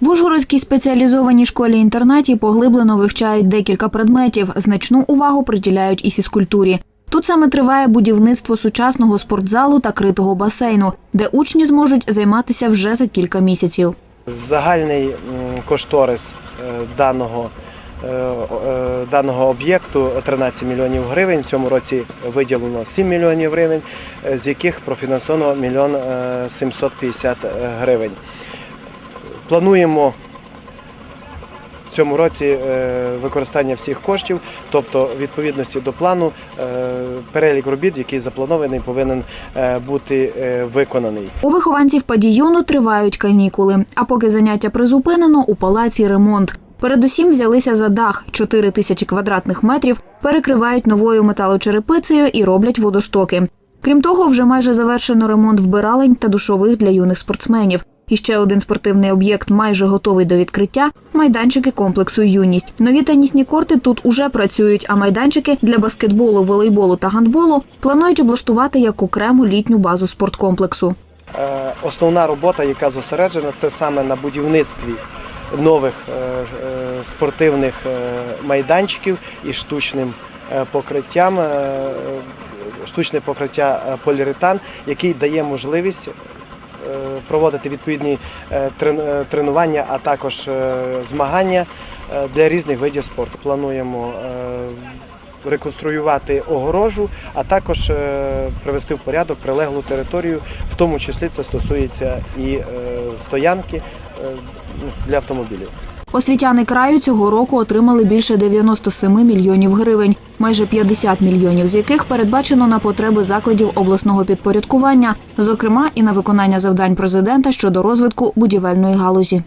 В Ужгородській спеціалізованій школі-інтернаті поглиблено вивчають декілька предметів. Значну увагу приділяють і фізкультурі. Тут саме триває будівництво сучасного спортзалу та критого басейну, де учні зможуть займатися вже за кілька місяців. Загальний кошторис е, даного, е, е, даного об'єкту 13 мільйонів гривень. В цьому році виділено 7 мільйонів гривень, з яких профінансовано 1 мільйон е, 750 гривень. Плануємо в цьому році е, використання всіх коштів, тобто відповідності до плану е, перелік робіт, який запланований, повинен е, бути виконаний. У вихованців падіюну тривають канікули. А поки заняття призупинено, у палаці ремонт. Передусім взялися за дах 4 тисячі квадратних метрів, перекривають новою металочерепицею і роблять водостоки. Крім того, вже майже завершено ремонт вбиралень та душових для юних спортсменів. І ще один спортивний об'єкт майже готовий до відкриття майданчики комплексу Юність. Нові тенісні корти тут уже працюють, а майданчики для баскетболу, волейболу та гандболу планують облаштувати як окрему літню базу спорткомплексу. Е, Основна робота, яка зосереджена, це саме на будівництві нових е, е, спортивних майданчиків із штучним покриттям, штучне покриття поліуретан, який дає можливість проводити відповідні е, е, тренування, а також е, змагання е, для різних видів спорту. Плануємо е, реконструювати огорожу, а також е, привести в порядок прилеглу територію, в тому числі це стосується і е, стоянки е, для автомобілів. Освітяни краю цього року отримали більше 97 мільйонів гривень, майже 50 мільйонів з яких передбачено на потреби закладів обласного підпорядкування, зокрема і на виконання завдань президента щодо розвитку будівельної галузі.